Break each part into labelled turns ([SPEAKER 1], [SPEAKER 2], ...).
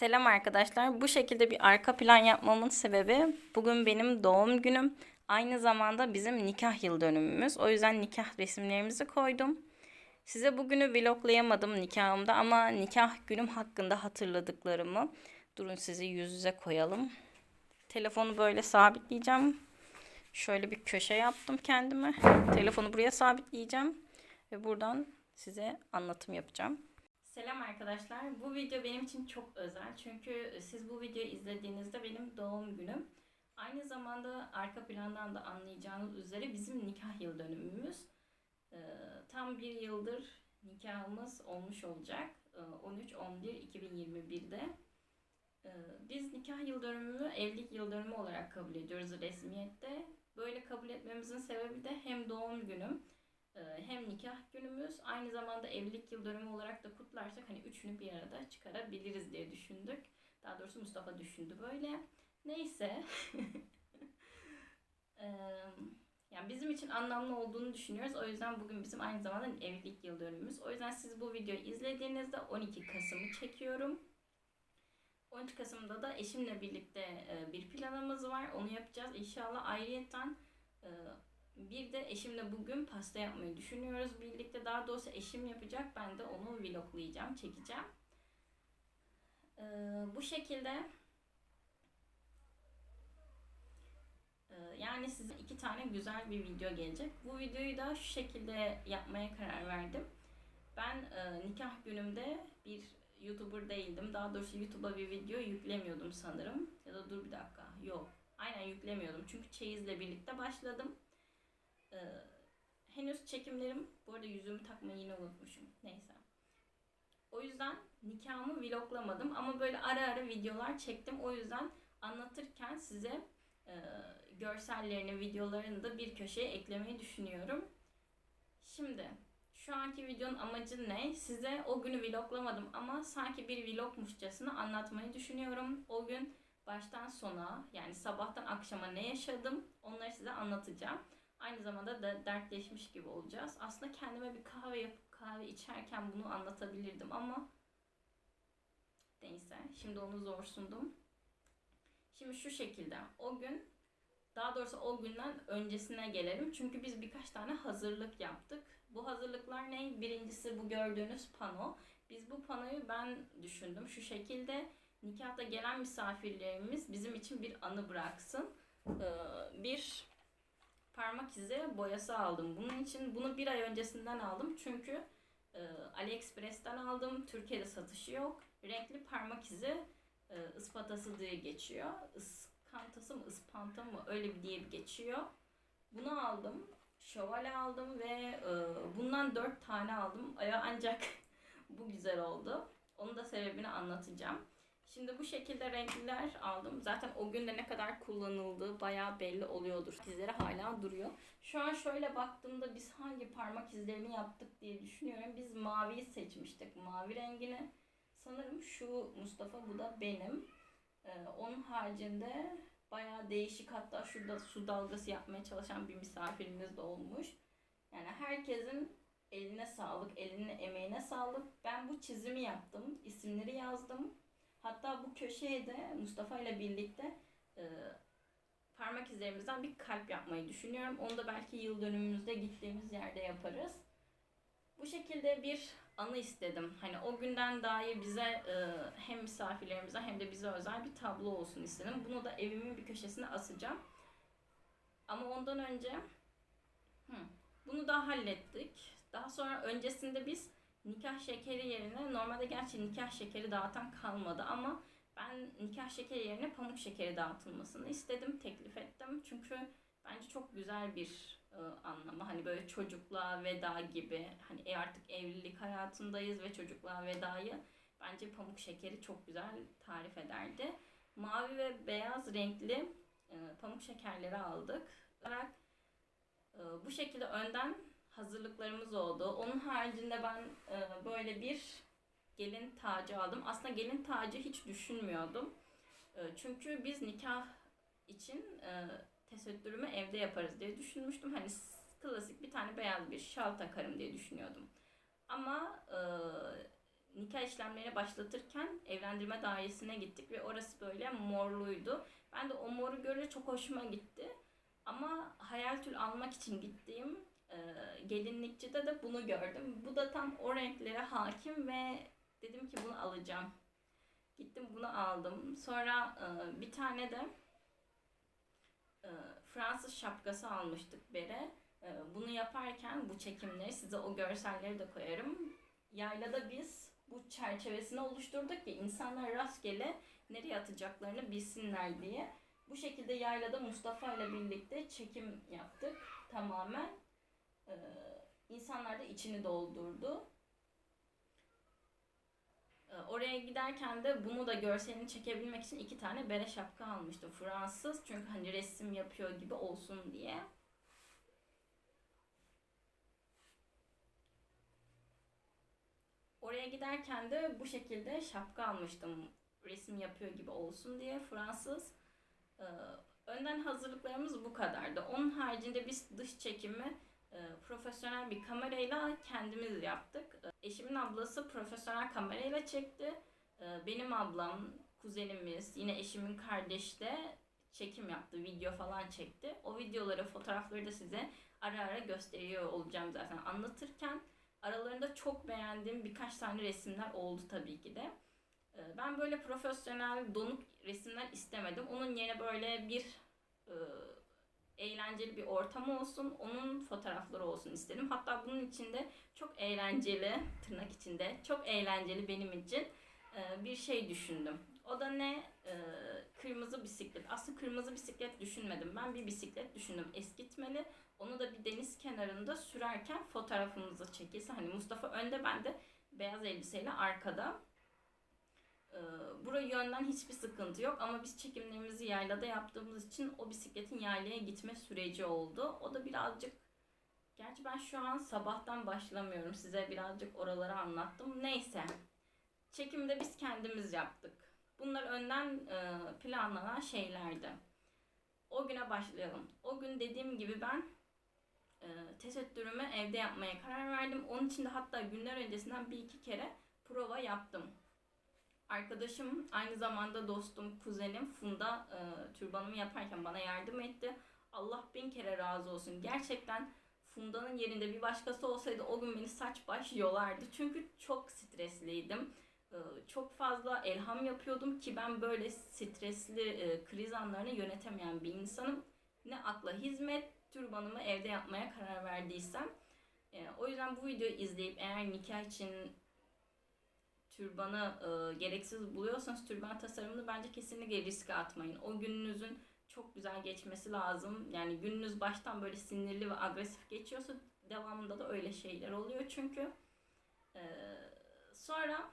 [SPEAKER 1] Selam arkadaşlar. Bu şekilde bir arka plan yapmamın sebebi bugün benim doğum günüm. Aynı zamanda bizim nikah yıl dönümümüz. O yüzden nikah resimlerimizi koydum. Size bugünü vloglayamadım nikahımda ama nikah günüm hakkında hatırladıklarımı. Durun sizi yüz yüze koyalım. Telefonu böyle sabitleyeceğim. Şöyle bir köşe yaptım kendime. Telefonu buraya sabitleyeceğim. Ve buradan size anlatım yapacağım. Selam arkadaşlar. Bu video benim için çok özel. Çünkü siz bu videoyu izlediğinizde benim doğum günüm. Aynı zamanda arka plandan da anlayacağınız üzere bizim nikah yıl dönümümüz. Ee, tam bir yıldır nikahımız olmuş olacak. Ee, 13-11-2021'de. Ee, biz nikah yıl dönümümü evlilik yıl dönümü olarak kabul ediyoruz resmiyette. Böyle kabul etmemizin sebebi de hem doğum günüm ee, hem nikah günümüz aynı zamanda evlilik yıl dönümü olarak da kutlarsak hani üçünü bir arada çıkarabiliriz diye düşündük. Daha doğrusu Mustafa düşündü böyle. Neyse. Ee, yani bizim için anlamlı olduğunu düşünüyoruz. O yüzden bugün bizim aynı zamanda evlilik yıl dönümümüz. O yüzden siz bu videoyu izlediğinizde 12 Kasım'ı çekiyorum. 13 Kasım'da da eşimle birlikte bir planımız var. Onu yapacağız. İnşallah ayrıyetten e, bir de eşimle bugün pasta yapmayı düşünüyoruz birlikte. Daha doğrusu eşim yapacak. Ben de onu vloglayacağım, çekeceğim. Ee, bu şekilde Ee, yani size iki tane güzel bir video gelecek. Bu videoyu da şu şekilde yapmaya karar verdim. Ben e, nikah günümde bir YouTuber değildim. Daha doğrusu YouTube'a bir video yüklemiyordum sanırım. Ya da dur bir dakika. Yok. Aynen yüklemiyordum. Çünkü çeyizle birlikte başladım. Ee, henüz çekimlerim, bu arada yüzümü takmayı yine unutmuşum. Neyse. O yüzden nikahımı vloglamadım ama böyle ara ara videolar çektim. O yüzden anlatırken size e, görsellerini, videolarını da bir köşeye eklemeyi düşünüyorum. Şimdi şu anki videonun amacı ne? Size o günü vloglamadım ama sanki bir vlogmuşçasına anlatmayı düşünüyorum. O gün baştan sona yani sabahtan akşama ne yaşadım onları size anlatacağım. Aynı zamanda da dertleşmiş gibi olacağız. Aslında kendime bir kahve yapıp kahve içerken bunu anlatabilirdim ama neyse. Şimdi onu zor sundum. Şimdi şu şekilde. O gün daha doğrusu o günden öncesine gelelim. Çünkü biz birkaç tane hazırlık yaptık. Bu hazırlıklar ne? Birincisi bu gördüğünüz pano. Biz bu panoyu ben düşündüm. Şu şekilde nikahta gelen misafirlerimiz bizim için bir anı bıraksın. Ee, bir parmak izi boyası aldım. Bunun için bunu bir ay öncesinden aldım. Çünkü e, AliExpress'ten aldım. Türkiye'de satışı yok. Renkli parmak izi e, ıspatası diye geçiyor. Iskantası mı ıspanta mı öyle bir diye bir geçiyor. Bunu aldım. Şövalye aldım ve e, bundan dört tane aldım. Aya ancak bu güzel oldu. Onun da sebebini anlatacağım. Şimdi bu şekilde renkliler aldım. Zaten o günde ne kadar kullanıldığı bayağı belli oluyordur. İzleri hala duruyor. Şu an şöyle baktığımda biz hangi parmak izlerini yaptık diye düşünüyorum. Biz maviyi seçmiştik. Mavi rengini. Sanırım şu Mustafa bu da benim. Ee, onun haricinde bayağı değişik hatta şurada su dalgası yapmaya çalışan bir misafirimiz de olmuş. Yani herkesin eline sağlık, eline emeğine sağlık. Ben bu çizimi yaptım. isimleri yazdım. Hatta bu köşeye de Mustafa ile birlikte e, parmak izlerimizden bir kalp yapmayı düşünüyorum. Onu da belki yıl dönümümüzde gittiğimiz yerde yaparız. Bu şekilde bir anı istedim. Hani o günden dair bize e, hem misafirlerimize hem de bize özel bir tablo olsun istedim. Bunu da evimin bir köşesine asacağım. Ama ondan önce hı, bunu da hallettik. Daha sonra öncesinde biz nikah şekeri yerine normalde gerçi nikah şekeri dağıtan kalmadı ama ben nikah şekeri yerine pamuk şekeri dağıtılmasını istedim, teklif ettim. Çünkü bence çok güzel bir e, anlamı. Hani böyle çocukluğa veda gibi. Hani e artık evlilik hayatındayız ve çocukluğa vedayı bence pamuk şekeri çok güzel tarif ederdi. Mavi ve beyaz renkli e, pamuk şekerleri aldık. Olarak e, bu şekilde önden hazırlıklarımız oldu. Onun haricinde ben e, böyle bir gelin tacı aldım. Aslında gelin tacı hiç düşünmüyordum. E, çünkü biz nikah için e, tesettürümü evde yaparız diye düşünmüştüm. Hani klasik bir tane beyaz bir şal takarım diye düşünüyordum. Ama e, nikah işlemlerini başlatırken evlendirme dairesine gittik ve orası böyle morluydu. Ben de o moru görünce çok hoşuma gitti. Ama hayal tül almak için gittiğim gelinlikçide de bunu gördüm. Bu da tam o renklere hakim ve dedim ki bunu alacağım. Gittim bunu aldım. Sonra e, bir tane de e, Fransız şapkası almıştık Bere. E, bunu yaparken bu çekimleri size o görselleri de koyarım. Yaylada biz bu çerçevesini oluşturduk ki insanlar rastgele nereye atacaklarını bilsinler diye. Bu şekilde yaylada Mustafa ile birlikte çekim yaptık tamamen. Ee, insanlar da içini doldurdu. Ee, oraya giderken de bunu da görselini çekebilmek için iki tane bere şapka almıştım. Fransız çünkü hani resim yapıyor gibi olsun diye. Oraya giderken de bu şekilde şapka almıştım. Resim yapıyor gibi olsun diye Fransız. Ee, önden hazırlıklarımız bu kadardı. Onun haricinde biz dış çekimi e, profesyonel bir kamerayla kendimiz yaptık. E, eşimin ablası profesyonel kamerayla çekti. E, benim ablam, kuzenimiz, yine eşimin kardeşi de çekim yaptı, video falan çekti. O videoları, fotoğrafları da size ara ara gösteriyor olacağım zaten anlatırken. Aralarında çok beğendiğim birkaç tane resimler oldu tabii ki de. E, ben böyle profesyonel, donuk resimler istemedim. Onun yerine böyle bir e, eğlenceli bir ortam olsun, onun fotoğrafları olsun istedim. Hatta bunun içinde çok eğlenceli, tırnak içinde, çok eğlenceli benim için e, bir şey düşündüm. O da ne? E, kırmızı bisiklet. Aslında kırmızı bisiklet düşünmedim. Ben bir bisiklet düşündüm. Eskitmeli. Onu da bir deniz kenarında sürerken fotoğrafımızı çekilse. Hani Mustafa önde, ben de beyaz elbiseyle arkada. Ee, Buraya yönden hiçbir sıkıntı yok ama biz çekimlerimizi yaylada yaptığımız için o bisikletin yaylaya gitme süreci oldu. O da birazcık Gerçi ben şu an sabahtan başlamıyorum. Size birazcık oraları anlattım. Neyse. Çekimde biz kendimiz yaptık. Bunlar önden e, planlanan şeylerdi. O güne başlayalım. O gün dediğim gibi ben e, tesettürümü evde yapmaya karar verdim. Onun için de hatta günler öncesinden bir iki kere prova yaptım. Arkadaşım aynı zamanda dostum, kuzenim Funda e, türbanımı yaparken bana yardım etti. Allah bin kere razı olsun. Gerçekten Funda'nın yerinde bir başkası olsaydı o gün beni saç baş yolardı. Çünkü çok stresliydim. E, çok fazla elham yapıyordum ki ben böyle stresli e, kriz anlarını yönetemeyen bir insanım. Ne akla hizmet türbanımı evde yapmaya karar verdiysem. E, o yüzden bu videoyu izleyip eğer nikah için türbanı e, gereksiz buluyorsanız türban tasarımını bence kesinlikle riske atmayın. O gününüzün çok güzel geçmesi lazım. Yani gününüz baştan böyle sinirli ve agresif geçiyorsa devamında da öyle şeyler oluyor çünkü. E, sonra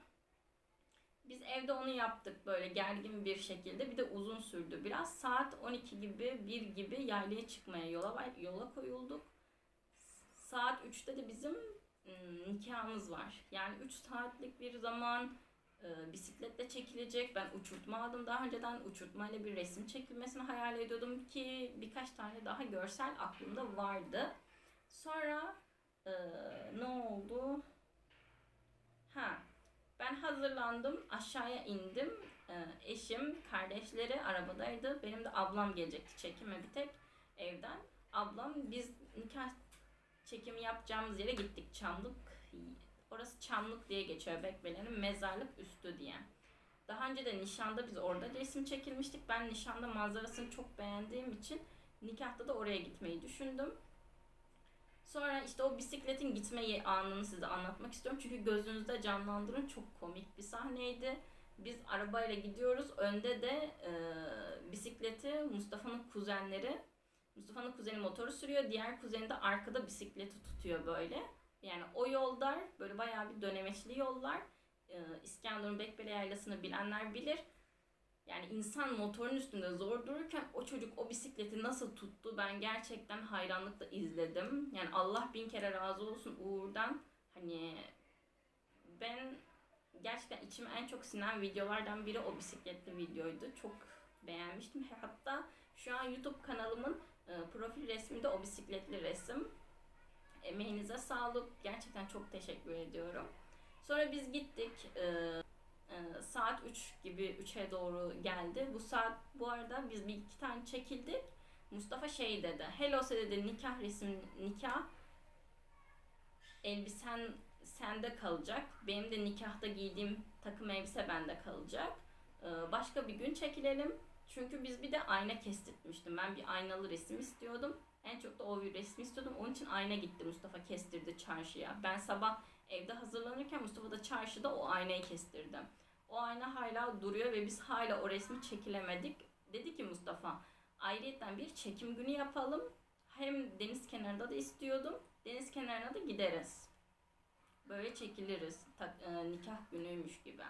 [SPEAKER 1] biz evde onu yaptık böyle gergin bir şekilde. Bir de uzun sürdü biraz. Saat 12 gibi 1 gibi yaylaya çıkmaya yola yola koyulduk. Saat 3'te de bizim nikahımız var. Yani 3 saatlik bir zaman e, bisikletle çekilecek. Ben uçurtma aldım daha önceden. Uçurtmayla bir resim çekilmesini hayal ediyordum ki birkaç tane daha görsel aklımda vardı. Sonra e, ne oldu? Ha, ben hazırlandım, aşağıya indim. E, eşim, kardeşleri arabadaydı. Benim de ablam gelecekti çekime bir tek evden. Ablam biz nikah çekimi yapacağımız yere gittik. Çamlık. Orası Çamlık diye geçiyor Bekbele'nin mezarlık üstü diye. Daha önce de nişanda biz orada resim çekilmiştik. Ben nişanda manzarasını çok beğendiğim için nikahta da oraya gitmeyi düşündüm. Sonra işte o bisikletin gitme anını size anlatmak istiyorum. Çünkü gözünüzde canlandırın çok komik bir sahneydi. Biz arabayla gidiyoruz. Önde de e, bisikleti Mustafa'nın kuzenleri Mustafa'nın kuzeni motoru sürüyor. Diğer kuzeni de arkada bisikleti tutuyor böyle. Yani o yollar böyle bayağı bir dönemeçli yollar. Ee, İskenderun Bekbele Yaylası'nı bilenler bilir. Yani insan motorun üstünde zor dururken o çocuk o bisikleti nasıl tuttu ben gerçekten hayranlıkla izledim. Yani Allah bin kere razı olsun Uğur'dan. Hani ben gerçekten içime en çok sinen videolardan biri o bisikletli videoydu. Çok beğenmiştim. Hatta şu an YouTube kanalımın profil resmi de o bisikletli resim. Emeğinize sağlık. Gerçekten çok teşekkür ediyorum. Sonra biz gittik. Ee, e, saat 3 gibi 3'e doğru geldi. Bu saat bu arada biz bir iki tane çekildik. Mustafa şey dedi. Hello dedi nikah resim nikah elbisen sende kalacak. Benim de nikahta giydiğim takım elbise bende kalacak. Ee, başka bir gün çekilelim. Çünkü biz bir de ayna kestirtmiştim. Ben bir aynalı resim istiyordum. En çok da o bir resmi istiyordum. Onun için ayna gitti Mustafa kestirdi çarşıya. Ben sabah evde hazırlanırken Mustafa da çarşıda o aynayı kestirdi. O ayna hala duruyor ve biz hala o resmi çekilemedik. Dedi ki Mustafa ayrıyetten bir çekim günü yapalım. Hem deniz kenarında da istiyordum. Deniz kenarına da gideriz. Böyle çekiliriz. Tak, e, nikah günüymüş gibi.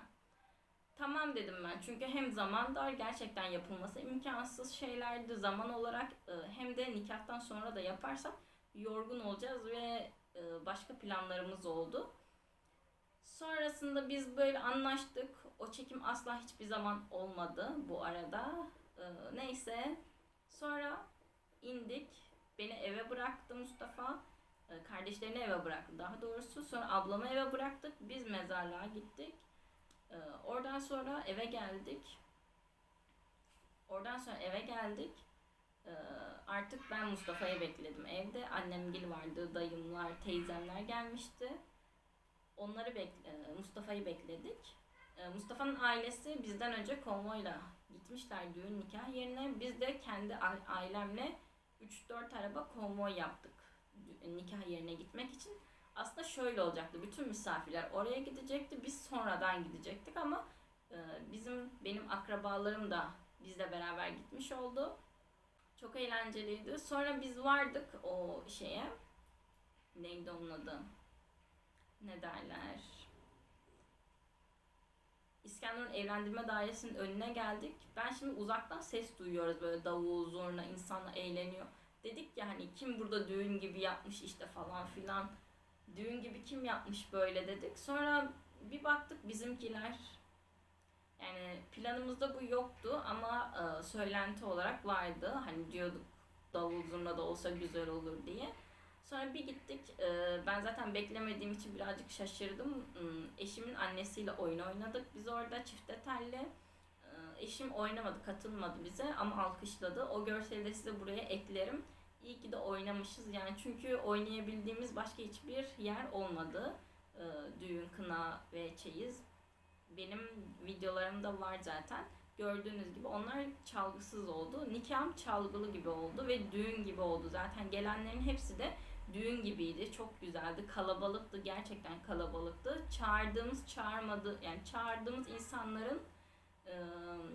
[SPEAKER 1] Tamam dedim ben. Çünkü hem zaman dar gerçekten yapılması imkansız şeylerdi zaman olarak e, hem de nikahtan sonra da yaparsak yorgun olacağız ve e, başka planlarımız oldu. Sonrasında biz böyle anlaştık. O çekim asla hiçbir zaman olmadı bu arada. E, neyse. Sonra indik. Beni eve bıraktı Mustafa. Kardeşlerini eve bıraktı daha doğrusu. Sonra ablamı eve bıraktık. Biz mezarlığa gittik. Ee, oradan sonra eve geldik. Oradan sonra eve geldik. Ee, artık ben Mustafa'yı bekledim evde. Annemgil vardı, dayımlar, teyzemler gelmişti. Onları bekle, Mustafa'yı bekledik. Ee, Mustafa'nın ailesi bizden önce konvoyla gitmişler düğün nikah yerine. Biz de kendi ailemle 3-4 araba konvoy yaptık nikah yerine gitmek için aslında şöyle olacaktı. Bütün misafirler oraya gidecekti. Biz sonradan gidecektik ama e, bizim benim akrabalarım da bizle beraber gitmiş oldu. Çok eğlenceliydi. Sonra biz vardık o şeye. Neydi onun adı? Ne derler? İskenderun evlendirme dairesinin önüne geldik. Ben şimdi uzaktan ses duyuyoruz böyle davul, zurna, insanlar eğleniyor. Dedik ya hani kim burada düğün gibi yapmış işte falan filan düğün gibi kim yapmış böyle dedik. Sonra bir baktık bizimkiler yani planımızda bu yoktu ama e, söylenti olarak vardı. Hani diyorduk davul zurna da olsa güzel olur diye. Sonra bir gittik. e, ben zaten beklemediğim için birazcık şaşırdım. Hmm, Eşimin annesiyle oyun oynadık. Biz orada çifte telli. E, Eşim oynamadı, katılmadı bize ama alkışladı. O görseli de size buraya eklerim. İyi ki de oynamışız yani çünkü oynayabildiğimiz başka hiçbir yer olmadı. Ee, düğün, kına ve çeyiz. Benim videolarımda var zaten. Gördüğünüz gibi onlar çalgısız oldu. Nikahım çalgılı gibi oldu ve düğün gibi oldu. Zaten gelenlerin hepsi de düğün gibiydi. Çok güzeldi. Kalabalıktı. Gerçekten kalabalıktı. Çağırdığımız çağırmadı yani çağırdığımız insanların e,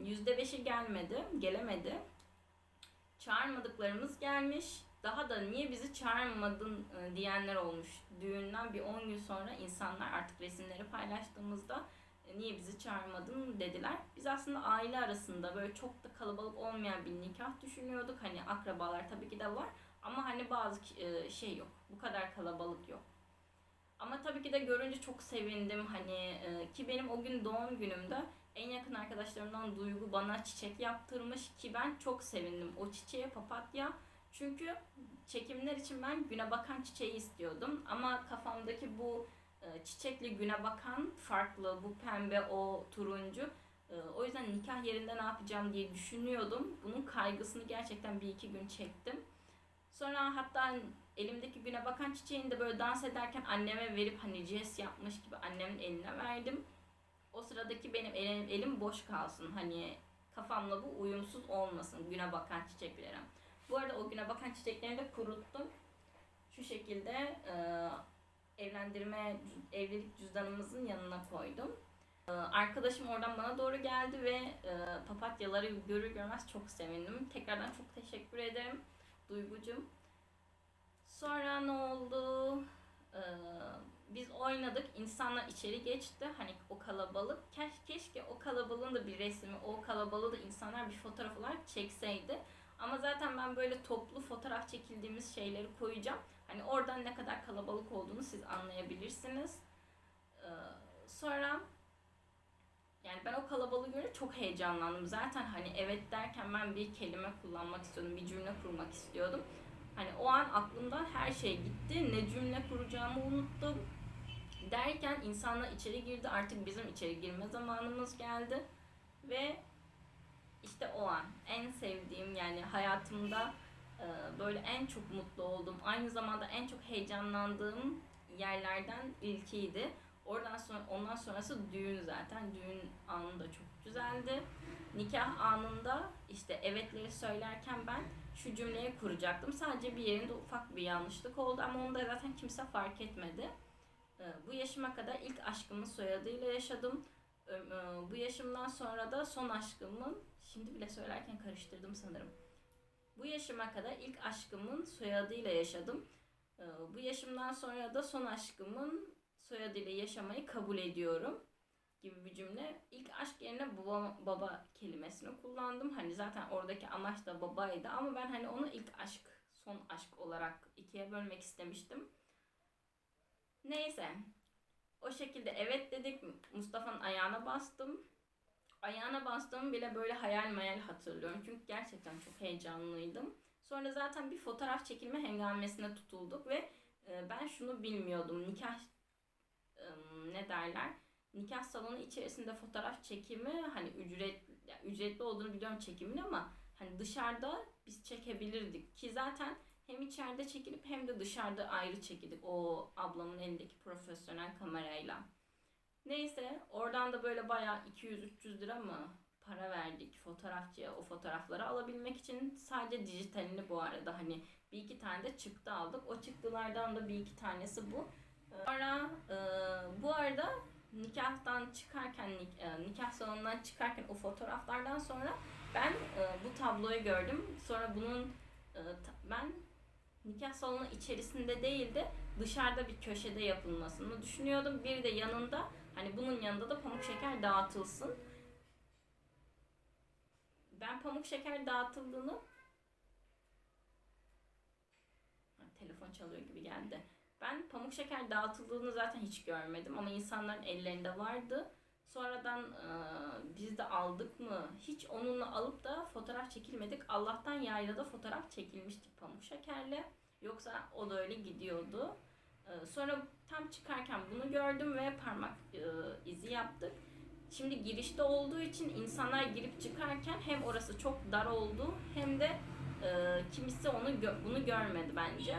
[SPEAKER 1] yüzde beşi gelmedi, gelemedi çağırmadıklarımız gelmiş. Daha da niye bizi çağırmadın e, diyenler olmuş. Düğünden bir 10 gün sonra insanlar artık resimleri paylaştığımızda e, niye bizi çağırmadın dediler. Biz aslında aile arasında böyle çok da kalabalık olmayan bir nikah düşünüyorduk. Hani akrabalar tabii ki de var ama hani bazı e, şey yok. Bu kadar kalabalık yok. Ama tabii ki de görünce çok sevindim. Hani ki benim o gün doğum günümde en yakın arkadaşlarımdan Duygu bana çiçek yaptırmış ki ben çok sevindim. O çiçeğe papatya. Çünkü çekimler için ben güne bakan çiçeği istiyordum. Ama kafamdaki bu e, çiçekli güne bakan farklı. Bu pembe, o turuncu. E, o yüzden nikah yerinde ne yapacağım diye düşünüyordum. Bunun kaygısını gerçekten bir iki gün çektim. Sonra hatta elimdeki güne bakan çiçeğini de böyle dans ederken anneme verip hani jest yapmış gibi annemin eline verdim o sıradaki benim elim, elim boş kalsın. Hani kafamla bu uyumsuz olmasın güne bakan çiçeklerim. Bu arada o güne bakan çiçekleri de kuruttum. Şu şekilde e, evlendirme, evlilik cüzdanımızın yanına koydum. E, arkadaşım oradan bana doğru geldi ve e, papatyaları görür görmez çok sevindim. Tekrardan çok teşekkür ederim Duygucum. Sonra ne oldu? Ee, biz oynadık. insanlar içeri geçti. Hani o kalabalık. Keş, keşke o kalabalığın da bir resmi, o kalabalığı da insanlar bir fotoğraf olarak çekseydi. Ama zaten ben böyle toplu fotoğraf çekildiğimiz şeyleri koyacağım. Hani oradan ne kadar kalabalık olduğunu siz anlayabilirsiniz. Ee, sonra yani ben o kalabalığı görünce çok heyecanlandım. Zaten hani evet derken ben bir kelime kullanmak istiyordum, bir cümle kurmak istiyordum. Hani o an aklımdan her şey gitti. Ne cümle kuracağımı unuttum. Derken insanlar içeri girdi. Artık bizim içeri girme zamanımız geldi. Ve işte o an en sevdiğim yani hayatımda e, böyle en çok mutlu olduğum, aynı zamanda en çok heyecanlandığım yerlerden ilkiydi. Oradan sonra ondan sonrası düğün zaten. Düğün anı da çok güzeldi. Nikah anında işte evetleri söylerken ben şu cümleyi kuracaktım. Sadece bir yerinde ufak bir yanlışlık oldu ama onu da zaten kimse fark etmedi. Ee, Bu yaşıma kadar ilk aşkımın soyadıyla yaşadım. Ö- e, Bu yaşımdan sonra da son aşkımın, şimdi bile söylerken karıştırdım sanırım. Bu yaşıma kadar ilk aşkımın soyadıyla yaşadım. Ee, Bu yaşımdan sonra da son aşkımın soyadıyla yaşamayı kabul ediyorum gibi bir cümle. İlk aşk yerine baba, baba kelimesini kullandım. Hani zaten oradaki amaç da babaydı ama ben hani onu ilk aşk, son aşk olarak ikiye bölmek istemiştim. Neyse. O şekilde evet dedik. Mustafa'nın ayağına bastım. Ayağına bastığım bile böyle hayal mayal hatırlıyorum. Çünkü gerçekten çok heyecanlıydım. Sonra zaten bir fotoğraf çekilme hengamesine tutulduk ve e, ben şunu bilmiyordum. Nikah e, ne derler? Nikah salonu içerisinde fotoğraf çekimi hani ücret ya ücretli olduğunu biliyorum çekimin ama hani dışarıda biz çekebilirdik ki zaten hem içeride çekilip hem de dışarıda ayrı çekildik o ablamın elindeki profesyonel kamerayla. Neyse oradan da böyle bayağı 200-300 lira mı para verdik fotoğrafçıya o fotoğrafları alabilmek için sadece dijitalini bu arada hani bir iki tane de çıktı aldık. O çıktılardan da bir iki tanesi bu. Sonra e, bu arada nikahtan çıkarken nik- e, nikah salonundan çıkarken o fotoğraflardan sonra ben e, bu tabloyu gördüm. Sonra bunun e, ben nikah salonu içerisinde değil de dışarıda bir köşede yapılmasını düşünüyordum. Bir de yanında hani bunun yanında da pamuk şeker dağıtılsın. Ben pamuk şeker dağıtıldığını telefon çalıyor gibi geldi. Ben pamuk şeker dağıtıldığını zaten hiç görmedim ama insanların ellerinde vardı. Sonradan e, de aldık mı? Hiç onunla alıp da fotoğraf çekilmedik. Allah'tan yaylada fotoğraf çekilmiştik pamuk şekerle. Yoksa o da öyle gidiyordu. E, sonra tam çıkarken bunu gördüm ve parmak e, izi yaptık. Şimdi girişte olduğu için insanlar girip çıkarken hem orası çok dar oldu hem de e, kimisi onu gö- bunu görmedi bence.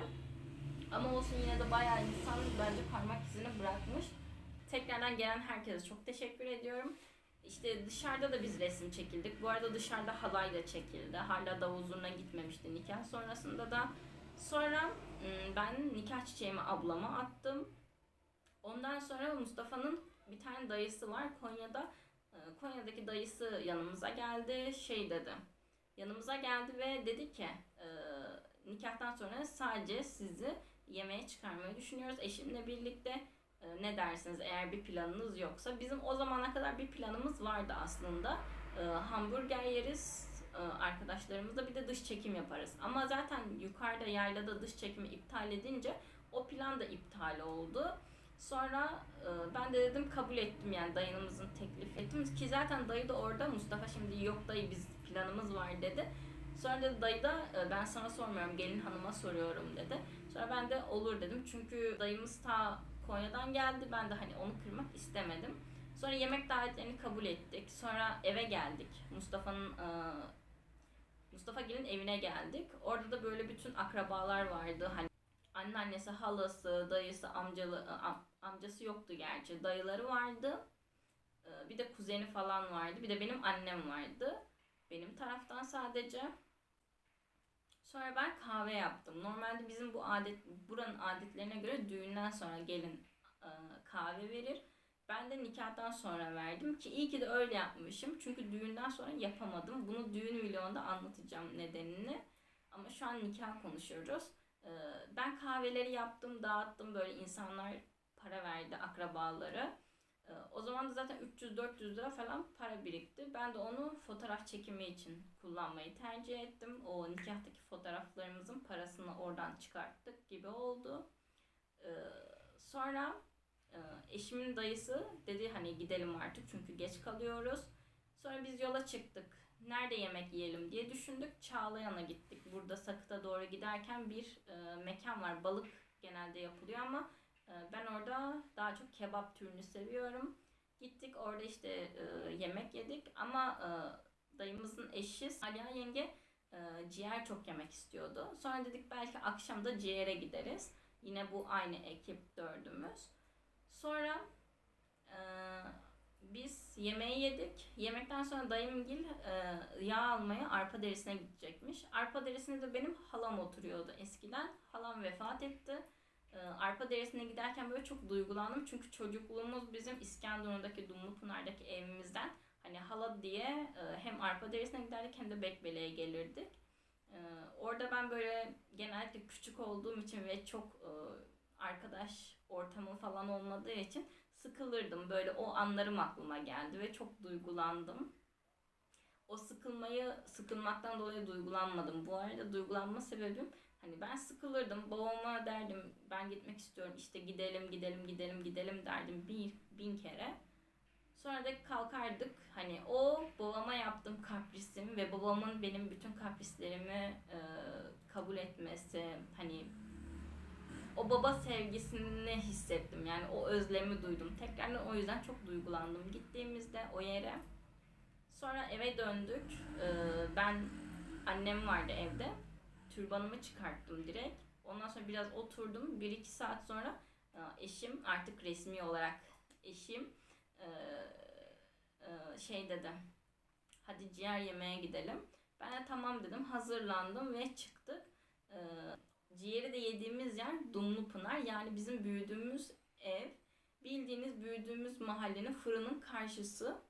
[SPEAKER 1] Ama olsun yine de bayağı insan bence parmak izini bırakmış. Tekrardan gelen herkese çok teşekkür ediyorum. İşte dışarıda da biz resim çekildik. Bu arada dışarıda halayla çekildi. Hala davul zurna gitmemişti nikah sonrasında da. Sonra ım, ben nikah çiçeğimi ablama attım. Ondan sonra Mustafa'nın bir tane dayısı var Konya'da. Konya'daki dayısı yanımıza geldi. Şey dedi. Yanımıza geldi ve dedi ki nikahtan sonra sadece sizi yemeğe çıkarmayı düşünüyoruz eşimle birlikte. E, ne dersiniz eğer bir planınız yoksa? Bizim o zamana kadar bir planımız vardı aslında. E, hamburger yeriz e, arkadaşlarımızla bir de dış çekim yaparız. Ama zaten yukarıda yaylada dış çekimi iptal edince o plan da iptal oldu. Sonra e, ben de dedim kabul ettim yani dayımızın teklif ettim ki zaten dayı da orada Mustafa şimdi yok dayı biz planımız var dedi. Sonra dedi dayı da e, ben sana sormuyorum gelin hanıma soruyorum dedi. Sonra ben de olur dedim çünkü dayımız ta Konya'dan geldi ben de hani onu kırmak istemedim. Sonra yemek davetlerini kabul ettik. Sonra eve geldik. Mustafa'nın e, Mustafa Gil'in evine geldik. Orada da böyle bütün akrabalar vardı. Hani anneannesi, halası, dayısı, amcalı, e, am- amcası yoktu gerçi. Dayıları vardı. E, Bir de kuzeni falan vardı. Bir de benim annem vardı. Benim taraftan sadece. Sonra ben kahve yaptım. Normalde bizim bu adet buranın adetlerine göre düğünden sonra gelin e, kahve verir. Ben de nikahtan sonra verdim ki iyi ki de öyle yapmışım. Çünkü düğünden sonra yapamadım. Bunu düğün vlogunda anlatacağım nedenini. Ama şu an nikah konuşuyoruz. Ee, Ben kahveleri yaptım, dağıttım. Böyle insanlar para verdi, akrabaları. Ee, O zaman da zaten 300-400 lira falan para birikti. Ben de onu fotoğraf çekimi için kullanmayı tercih ettim. O nikahtaki fotoğraflarımızın parasını oradan çıkarttık gibi oldu. Ee, Sonra e, eşimin dayısı dedi hani gidelim artık çünkü geç kalıyoruz. Sonra biz yola çıktık. Nerede yemek yiyelim diye düşündük. Çağlayan'a gittik. Burada Sakıt'a doğru giderken bir e, mekan var. Balık genelde yapılıyor ama ben orada daha çok kebap türünü seviyorum. Gittik orada işte e, yemek yedik ama e, dayımızın eşi Aliye yenge e, ciğer çok yemek istiyordu. Sonra dedik belki akşam da ciğere gideriz. Yine bu aynı ekip dördümüz. Sonra biz yemeği yedik. Yemekten sonra dayımgil yağ almaya arpa derisine gidecekmiş. Arpa derisinde de benim halam oturuyordu eskiden. Halam vefat etti. E, arpa derisine giderken böyle çok duygulandım. Çünkü çocukluğumuz bizim İskenderun'daki Dumlupınar'daki evimizden hani hala diye e, hem arpa derisine giderdik hem de Bekbele'ye gelirdik. E, orada ben böyle genellikle küçük olduğum için ve çok e, arkadaş ortamı falan olmadığı için sıkılırdım. Böyle o anlarım aklıma geldi ve çok duygulandım. O sıkılmayı sıkılmaktan dolayı duygulanmadım. Bu arada duygulanma sebebim hani ben sıkılırdım. Babama derdim ben gitmek istiyorum. İşte gidelim gidelim gidelim gidelim derdim bir bin kere. Sonra da kalkardık. Hani o babama yaptığım kaprisim ve babamın benim bütün kaprislerimi e, kabul etmesi hani o baba sevgisini hissettim. Yani o özlemi duydum. Tekrardan o yüzden çok duygulandım. Gittiğimizde o yere sonra eve döndük. Ee, ben annem vardı evde. Türbanımı çıkarttım direkt. Ondan sonra biraz oturdum. Bir iki saat sonra e, eşim artık resmi olarak eşim e, e, şey dedi. Hadi ciğer yemeye gidelim. Ben de tamam dedim. Hazırlandım ve çıktık. Ciğeri de yediğimiz yer Dumlupınar. Yani bizim büyüdüğümüz ev. Bildiğiniz büyüdüğümüz mahallenin fırının karşısı.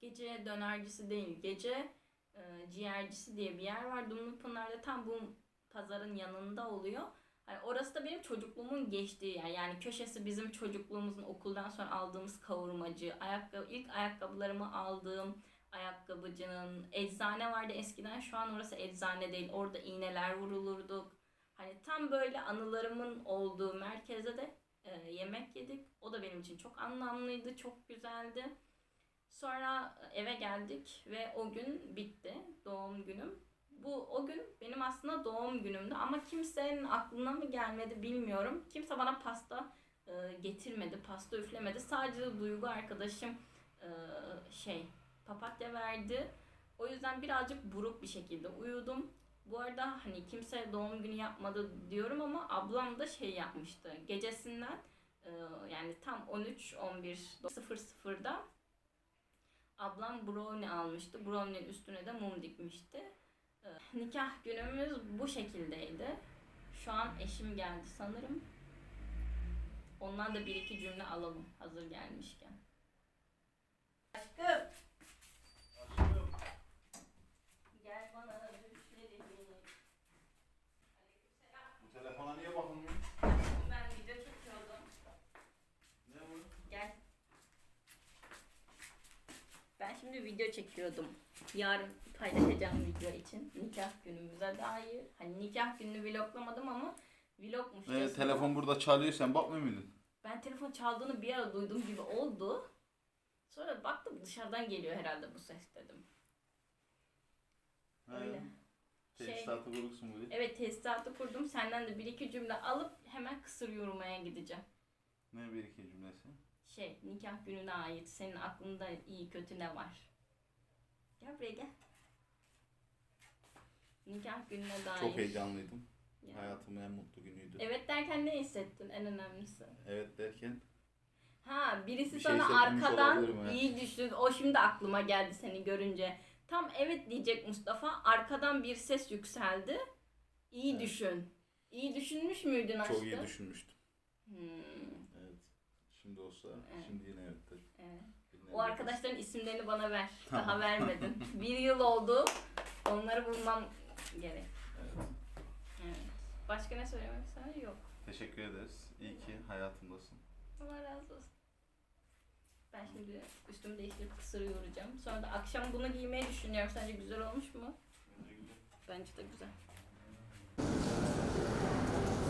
[SPEAKER 1] Gece dönercisi değil, gece e, ciğercisi diye bir yer var. Dumlupınar'da tam bu pazarın yanında oluyor. Hani orası da benim çocukluğumun geçtiği yer. Yani köşesi bizim çocukluğumuzun okuldan sonra aldığımız kavurmacı. Ayakkabı, ilk ayakkabılarımı aldığım ayakkabıcının. Eczane vardı eskiden. Şu an orası eczane değil. Orada iğneler vurulurduk. Hani tam böyle anılarımın olduğu merkezde de e, yemek yedik. O da benim için çok anlamlıydı, çok güzeldi. Sonra eve geldik ve o gün bitti. Doğum günüm. Bu o gün benim aslında doğum günümdü ama kimsenin aklına mı gelmedi bilmiyorum. Kimse bana pasta e, getirmedi, pasta üflemedi. Sadece Duygu arkadaşım e, şey papatya verdi. O yüzden birazcık buruk bir şekilde uyudum. Bu arada hani kimse doğum günü yapmadı diyorum ama ablam da şey yapmıştı. Gecesinden e, yani tam 13 11 00'da ablam brownie almıştı. Brownie'nin üstüne de mum dikmişti. E, nikah günümüz bu şekildeydi. Şu an eşim geldi sanırım. Ondan da bir iki cümle alalım hazır gelmişken. Aşkım. Gel bana düşlerini.
[SPEAKER 2] Bu telefona niye bakılmıyor?
[SPEAKER 1] Ben video çekiyordum.
[SPEAKER 2] Ne bu?
[SPEAKER 1] Gel. Ben şimdi video çekiyordum. Yarın paylaşacağım video için. Nikah günümüze dair. Hani nikah gününü vloglamadım ama vlogmuş.
[SPEAKER 2] Ee, telefon burada çalıyor sen bakmıyor muydun?
[SPEAKER 1] Ben telefon çaldığını bir ara duydum gibi oldu. Sonra baktım dışarıdan geliyor herhalde bu ses dedim. Öyle. Şey,
[SPEAKER 2] Tesisatı kurulsun böyle.
[SPEAKER 1] evet tesisatı kurdum. Senden de bir iki cümle alıp hemen kısır yorumaya gideceğim.
[SPEAKER 2] Ne bir iki cümlesi?
[SPEAKER 1] Şey nikah gününe ait senin aklında iyi kötü ne var? Gel buraya gel. Nikah gününe dair.
[SPEAKER 2] Çok heyecanlıydım.
[SPEAKER 1] Ya.
[SPEAKER 2] Hayatımın en mutlu günüydü.
[SPEAKER 1] Evet derken ne hissettin en önemlisi?
[SPEAKER 2] Evet derken
[SPEAKER 1] Ha birisi
[SPEAKER 2] Bir şey
[SPEAKER 1] sana
[SPEAKER 2] hissetmemiş
[SPEAKER 1] arkadan iyi düşün. O şimdi aklıma geldi seni görünce. Tam evet diyecek Mustafa. Arkadan bir ses yükseldi. İyi
[SPEAKER 2] Evet.
[SPEAKER 1] düşün. İyi düşünmüş müydün aşkım?
[SPEAKER 2] çok iyi düşünmüştüm.
[SPEAKER 1] Hmm.
[SPEAKER 2] Şimdi olsa,
[SPEAKER 1] Evet.
[SPEAKER 2] şimdi yine evet
[SPEAKER 1] evet. O arkadaşların isimlerini bana ver. Daha vermedin. bir yıl oldu. Onları bulmam gerek.
[SPEAKER 2] Evet.
[SPEAKER 1] Evet. Başka ne söylemek istersin? Yok.
[SPEAKER 2] Teşekkür ederiz. İyi ki hayatımdasın.
[SPEAKER 1] Allah razı olsun. Ben şimdi üstümü değiştirip kısır yoğuracağım. Sonra da akşam bunu giymeyi düşünüyorum. Sence güzel olmuş mu?
[SPEAKER 2] Bence
[SPEAKER 1] de güzel.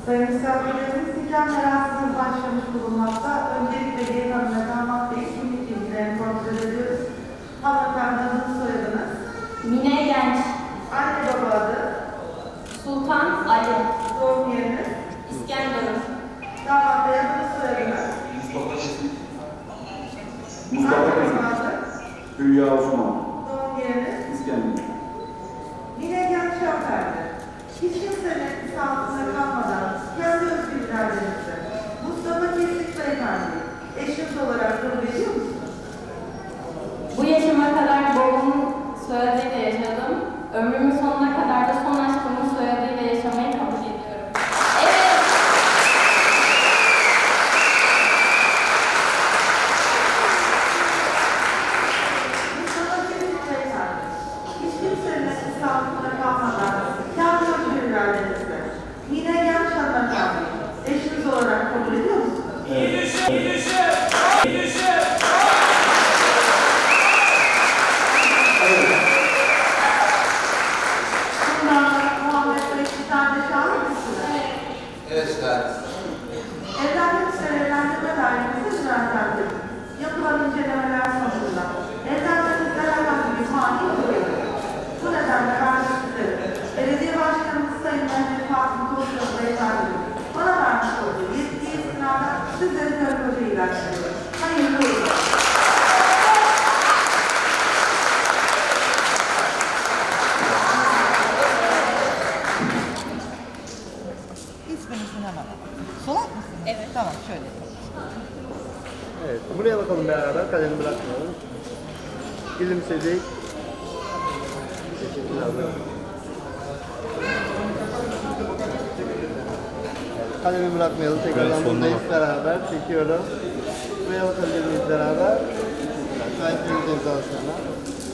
[SPEAKER 3] Sayın misafirlerimiz nikah merasımı başlamış bulunmakta. Öncelikle gelin adına damat bey kimlik bilgilerini kontrol ediyoruz. Hanımefendi soyadınız.
[SPEAKER 1] Mine Genç,
[SPEAKER 3] Anne baba adı.
[SPEAKER 1] Sultan Ali,
[SPEAKER 3] Doğum yeriniz.
[SPEAKER 1] İskenderun,
[SPEAKER 3] Damat bey adını soyadınız. Mustafa Çetin, Mustafa Anne. Hülya Osman, Doğum yeriniz. İskender, Yine genç hanımefendi. Kişi olarak kabul ediyor musunuz?
[SPEAKER 1] Bu yaşıma kadar babamın soyadıyla yaşadım. Ömrümün sonuna kadar da son aşkımın soyadıyla yaşamayı kabul ediyorum. Evet.
[SPEAKER 3] Mustafa Kesik Beyefendi hiç kimsenin etkisi altında kalmadan kendi özgür iradenizle Yine genç hanımefendi eşiniz olarak kabul ediyor musunuz? Bundan Muhammed Bey bir tane şahit misiniz?
[SPEAKER 4] Evet şahit.
[SPEAKER 3] Evlenmek üzere evlendirme dairemize düzenlendik. Yapılan incelemeler sonucunda evlenmenizde herhangi bir mani yok. Bu nedenle sizlere belediye başkanımız Sayın Mehmet Fatih Tozgaz Beyefendi bana vermiş olduğu yetkiye istinaden sizleri karı koca ilan ediyorum. Hayırlı uğurlu olsun.
[SPEAKER 5] İsminizi hemen alalım. Solak mısınız? Evet. Tamam şöyle.
[SPEAKER 6] Evet, buraya bakalım beraber, kalemi bırakmayalım. Gülümsedik. Teşekkürler. Evet, kalemi bırakmayalım, tekrardan
[SPEAKER 2] sonuna
[SPEAKER 6] buradayız
[SPEAKER 2] bak.
[SPEAKER 6] beraber. Çekiyorum. Buraya bakabilir miyiz beraber? Teşekkürler. İmzasına. Evet,